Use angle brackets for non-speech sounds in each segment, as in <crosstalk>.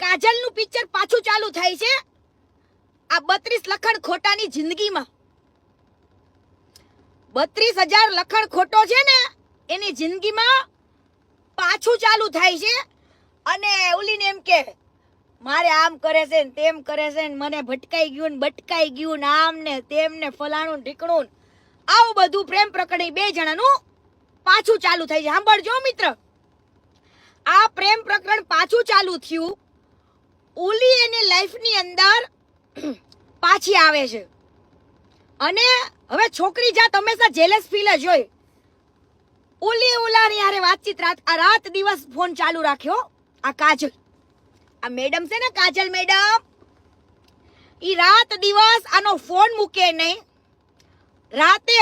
કાજલનું picture પાછું ચાલુ થાય છે. આ બત્રીસ લખણ ખોટાની જિંદગીમાં. બત્રીસ હજાર લખણ ખોટો છે ને, એની જિંદગીમાં પાછું ચાલુ થાય છે. અને ઓલીને એમ કે, મારે આમ કરે છે ને તેમ કરે છે ને મને ભટકાઈ ગયું ને બટકાઈ ગયું ને આમ ને તેમ ને ફલાણું ઢીકણું આવું બધું પ્રેમ પ્રકરણ બે જણાનું પાછું ચાલુ થાય છે. સાંભળજો મિત્ર. આ પ્રેમ પ્રકરણ પાછું ચાલુ થયું. ઓલી એની લાઈફની અંદર પાછી આવે છે. અને હવે છોકરી જાત હંમેશા જેલેસ ફીલ જ હોય, ઓલી ઓલાની હારે વાતચીત રાત આ રાત દિવસ ફોન ચાલુ રાખ્યો, આ કાજલ. આ મેડમ છે ને કાજલ મેડમ ઈ રાત દિવસ આનો ફોન મૂકે નહીં. રાતે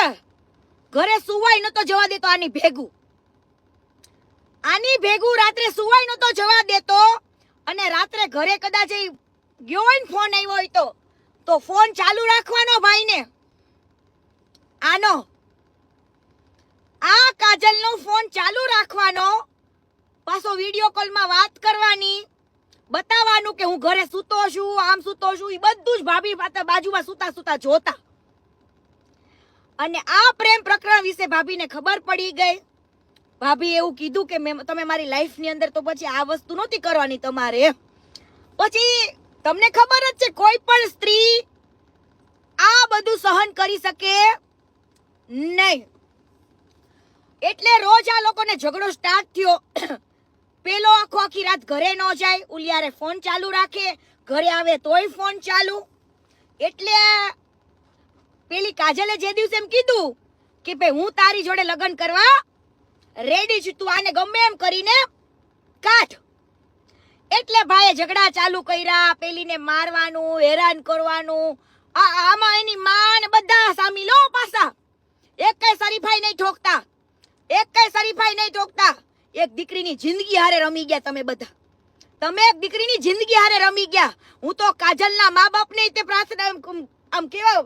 ઘરે સુવાય નતો જવા દેતો આની ભેગું. આની ભેગું રાત્રે સુવાય નતો જવા દેતો. અને રાત્રે ઘરે કદાચ એ ગયો હોય ને ફોન આવ્યો હોય તો તો ફોન ચાલુ રાખવાનો ભાઈને. આનો. આ કાજલનો ફોન ચાલુ રાખવાનો. પાછો વીડિયો કોલમાં વાત કરવાની. બતાવવાનું કે હું ઘરે સૂતો છું, આમ સૂતો છું એ બધું જ ભાભી બાજુમાં સૂતા સૂતા જોતા. અને આ પ્રેમ પ્રકરણ વિશે ભાભીને ખબર પડી ગઈ. ભાભી એવું કીધું કે મેં તમે મારી લાઈફની અંદર તો પછી આ વસ્તુ નહોતી કરવાની તમારે. પછી તમને ખબર જ છે, કોઈ પણ સ્ત્રી આ બધું સહન કરી શકે નહીં. એટલે રોજ આ લોકોને ઝઘડો સ્ટાર્ટ થયો. પેલો આખો આખી રાત ઘરે ન જાય, ઉલિયારે ફોન ચાલુ રાખે, ઘરે આવે તોય ફોન ચાલુ. એટલે પેલી કાજલે જે દિવસે એમ કીધું કે ભાઈ હું તારી જોડે લગ્ન કરવા રેડી છું, તું આને ગમે એમ કરીને કાઢ. એટલે ભાઈએ ઝઘડા ચાલુ કર્યા, પેલીને મારવાનું, હેરાન કરવાનું. આ આમાં એની માં બધા સામી લો પાછા. એક કઈ શરીફાઈ નહીં ઠોકતા. એક કઈ શરીફાઈ નહીં ઠોકતા. એક દીકરીની જિંદગી હારે રમી ગયા તમે બધા. તમે એક દીકરીની જિંદગી હારે રમી ગયા. હું તો કાજલના મા બાપને તે પ્રાર્થના આમ કેવા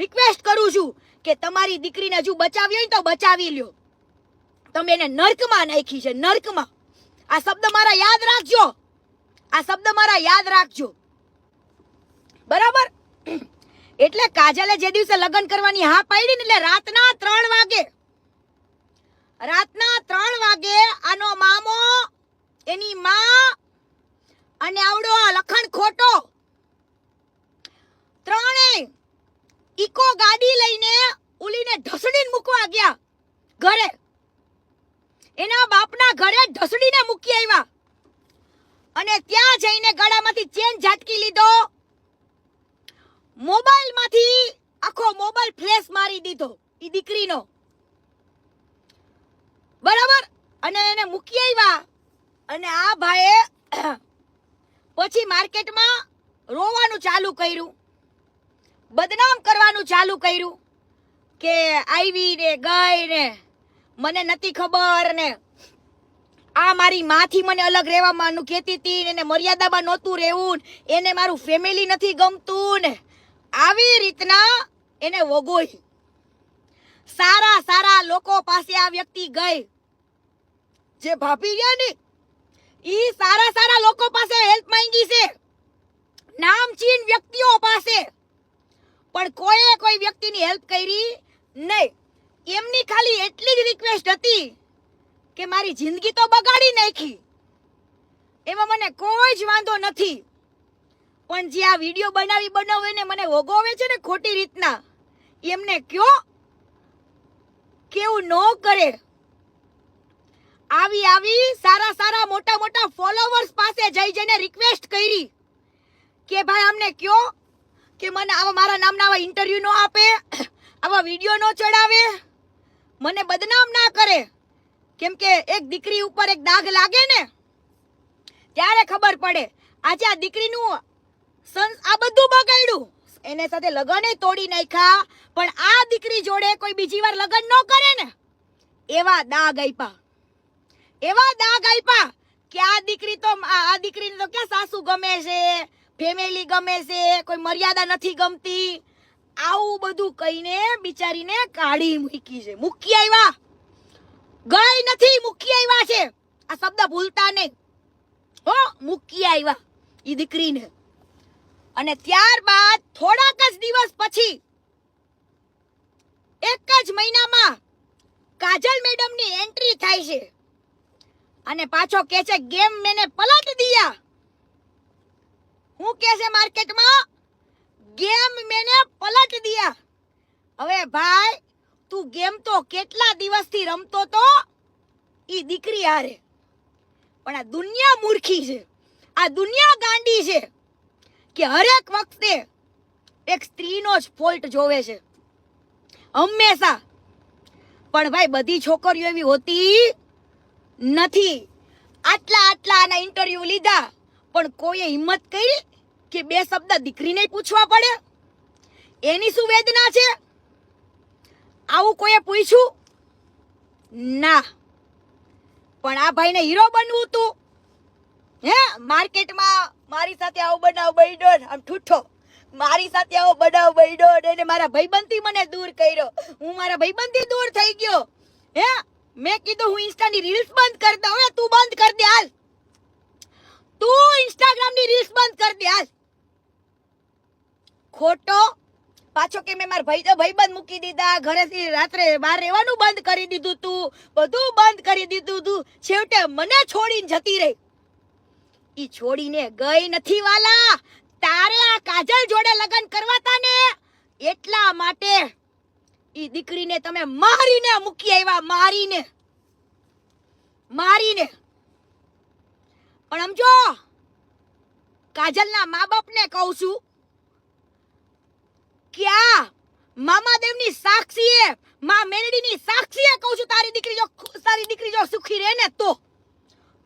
રિક્વેસ્ટ કરું છું કે તમારી દીકરીને હજુ બચાવી હોય તો બચાવી લ્યો. તમે એને નર્કમાં નાખી છે, નર્કમાં. આ શબ્દ મારા યાદ રાખજો. આ શબ્દ મારા યાદ રાખજો. બરાબર? એટલે કાજલે જે દિવસે લગ્ન કરવાની હા પાડી ને એટલે રાતના ત્રણ વાગે રાતના ત્રણ વાગે આનો મામો એની માં અને આવડો આ લખણ ખોટો ત્રણેય ઇકો ગાડી લઈને ઉલીને ઢસડીને મૂકવા ગયા ઘરે એના બાપના ઘરે ઢસડીને મૂકી આવ્યા અને ત્યાં જઈને ગળામાંથી ચેન ઝાટકી લીધો. મોબાઈલમાંથી આખો મોબાઈલ ફ્લેશ મારી દીધો એ દીકરીનો. બરાબર? અને એને મૂકી આવ્યા અને આ ભાઈએ <clears throat> પછી માર્કેટમાં રોવાનું ચાલુ કર્યું. બદનામ કરવાનું ચાલુ કર્યું કે આવી ને ગઈ ને. મને નથી ખબર ને. આ મારી માથી મને અલગ રહેવાનું કહેતી હતી એને મર્યાદામાં નહોતું રહેવું એને મારું ફેમિલી નથી ગમતું ને. આવી રીતના એને વગોઈ. સારા સારા લોકો પાસે આ વ્યક્તિ ગઈ. જે ભાભી ગયા ને, ઈ સારા સારા લોકો પાસે હેલ્પ માંગી છે. નામચીન વ્યક્તિઓ પાસે. પણ કોઈએ કોઈ વ્યક્તિની હેલ્પ કરી નહીં. એમની ખાલી એટલી જ રિક્વેસ્ટ હતી કે મારી જિંદગી તો બગાડી નાખી. એમાં મને કોઈ જ વાંધો નથી. પણ જે આ વીડિયો બનાવી બનાવીને મને ઓગોવે છે ને ખોટી રીતના, એમને કયો? કેવું ન કરે. આવી આવી સારા સારા મોટા મોટા ફોલોવર્સ પાસે જઈ જઈને રિક્વેસ્ટ કરી કે ભાઈ અમને કયો? કે મને આવા મારા નામના આવા ઇન્ટરવ્યુ ન આપે, આવા વીડિયો ન ચડાવે. મને બદનામ ના કરે. કેમ કે એક દીકરી ઉપર એક દાગ લાગે ને, ત્યારે ખબર પડે. આજે આ દીકરીનું આ બધું બગાડ્યું. એને સાથે લગ્ન તોડી નાખ્યા, પણ આ દીકરી જોડે કોઈ બીજી વાર લગ્ન ન કરે ને. એવા દાગ આપ્યા એવા દાગ આપ્યા કે આ દીકરી તો આ દીકરીને તો ક્યાં સાસુ ગમે છે, ફેમિલી ગમે છે, કોઈ મર્યાદા નથી ગમતી. આવું બધું કહીને બિચારીને કાઢી મૂકી છે. મૂકી આવ્યા ગઈ નથી, મૂકી આવ્યા છે. આ શબ્દ ભૂલતા નહીં. હો, મૂકી આવ્યા એ દીકરીને. અને ત્યારબાદ થોડાક જ દિવસ પછી, એક જ મહિનામાં કાજલ મેડમની એન્ટ્રી થાય છે. અને પાછો કે છે, ગેમ મેને પલટ દિયા. હું કે છે, માર્કેટમાં ગેમ મેને પલટ દિયા. હવે ભાઈ, તું ગેમ તો કેટલા દિવસથી રમતો તો? ઈ દીકરી હારે. પણ આ દુનિયા મૂર્ખી છે. આ દુનિયા ગાંડી છે કે હરેક વખતે એક સ્ત્રીનો જ ફોલ્ટ જોવે છે. હંમેશા. પણ ભાઈ, બધી છોકરીઓ એવી હોતી નથી. આટલા આટલા આના ઇન્ટરવ્યુ લીધા, પણ કોઈએ હિંમત કરી? કે બે શબ્દ દીકરીને પૂછવા પડે? એની શું વેદના છે? આવું કોઈએ પૂછ્યું? ના. પણ આ ભાઈને હીરો બનવું હતું હે, માર્કેટમાં મારી સાથે આવો બનાવ બન્યો આમ ઠૂઠો. મારી સાથે આવો બનાવ બન્યો એને મારા ભાઈબંધી મને દૂર કર્યો. હું મારા ભાઈબંધી દૂર થઈ ગયો. હે, મેં કીધું હું ઇન્સ્ટાની રીલ્સ બંધ કરી દઉં. તું બંધ કરી દે, હાલ. તું ઇન્સ્ટાગ્રામની રીલ્સ બંધ કરી દે, હાલ. ખોટો? પાછો કે મેં મારા ભાઈ તો ભાઈબંધ મૂકી દીધા. ઘરેથી રાત્રે બહાર રહેવાનું બંધ કરી દીધું તું. બધું બંધ કરી દીધું તું. છેવટે મને છોડીને જતી રહી. ઈ છોડીને ગઈ નથી વાલા. તારે આ કાજલ જોડે લગ્ન કરવાતા ને? એટલા માટે ઈ દીકરીને તમે મારીને મૂકી આવ્યા, મારીને. મારીને. પણ સમજો, કાજલના મા બાપને કહું છું ક્યાં? મામાદેવની સાક્ષીએ, મા મેરડીની સાક્ષીએ કહું છું, તારી દીકરી જો તારી દીકરી જો સુખી રહે ને તો.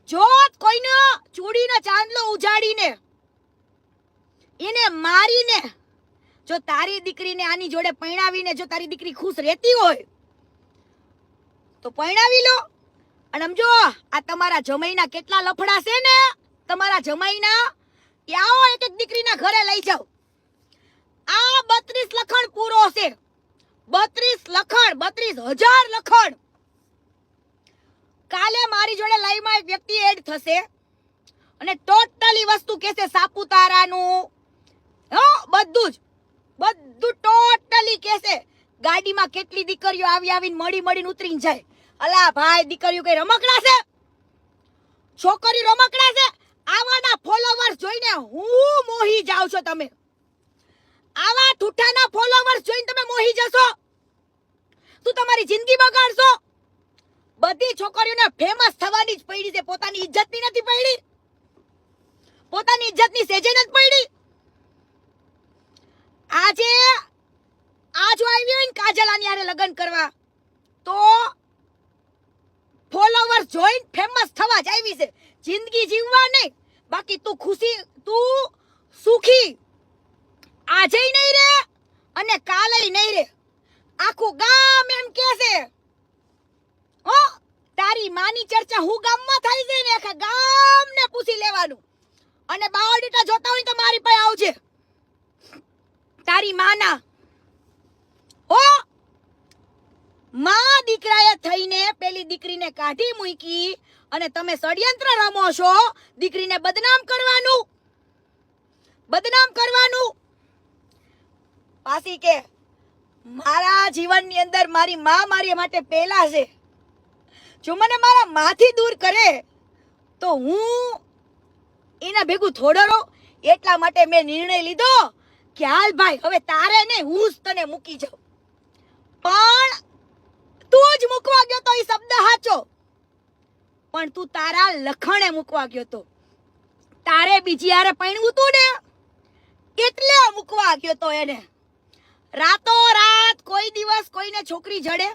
જો કોઈને ચૂડીનો ચાંદલો ઉજાડીને, એને મારીને, જો તારી દીકરીને આની જોડે પરણાવીને જો તારી દીકરી ખુશ રહેતી હોય, તો પરણાવી લો. અને સમજો આ તમારા જમાઈના કેટલા લફડા છે ને? તમારા જમાઈના એ આવો એક એક દીકરીના ઘરે લઈ જાઓ. આ બત્રીસ લખણ પૂરો છે. બત્રીસ લખણ, બત્રીસ હજાર લખણ. કાલે મારી જોડે લાઈવમાં એક વ્યક્તિ એડ થશે. અને ટોટલી વસ્તુ કહેશે સાપુતારાનું. હો, બધું જ. બધું ટોટલી કહેશે. ગાડીમાં કેટલી દીકરીઓ આવી આવીને મળી મળીને ઉતરીને જાય. અલા ભાઈ, દીકરીઓ કઈ રમકડા છે? છોકરી રમકડા છે? આવાના ફોલોવર્સ જોઈને હું મોહી જાવ છો તમે. આવા ઠૂઠાના ફોલોવર્સ જોઈને તમે મોહી જશો? તું તમારી જિંદગી બગાડશો? બધી છોકરીઓને ફેમસ થવાની જ પડી છે. પોતાની ઇજ્જતની નથી પડી. પોતાની ઇજ્જતની સેજે નથી પડી. આજે આ જો આવી હોય ને કાજલ આની હારે લગ્ન કરવા, તો ફોલોવર્સ જોઈન ફેમસ થવા જ આવી છે. જિંદગી જીવવા નહીં. બાકી તું ખુશી, તું સુખી. આજે નહીં રે અને કાલે નહીં રે. આખું ગામ એમ કે છે. ઓ તારી માની ચર્ચા હું ગામમાં થઈ છે ને આખા ગામને પૂછી લેવાનું. અને બાયોડેટા જોતા હોય તો મારી પાસે આવજે. તારી માના. ઓ માં દીકરાએ થઈને પેલી દીકરીને કાઢી મૂકી અને તમે ષડયંત્ર રમો છો, દીકરીને બદનામ કરવાનું. બદનામ કરવાનું. પાછી કે મારા જીવનની અંદર મારી મા મારી માટે પહેલા છે. જો મને મારા માથી દૂર કરે, તો હું એના ભેગું થોડો રહો એટલા માટે મેં નિર્ણય લીધો કે હાલ ભાઈ, હવે તારે ને હું જ તને મૂકી જાઉં. પણ તું જ મૂકવા ગયો તો એ શબ્દ સાચો. પણ તું તારા લખણે મૂકવા ગયો તો. તારે બીજી હારે પૈણવું તું ને? એટલે મૂકવા ગયો તો એને. રાતો રાત કોઈ દિવસ કોઈને છોકરી જડે?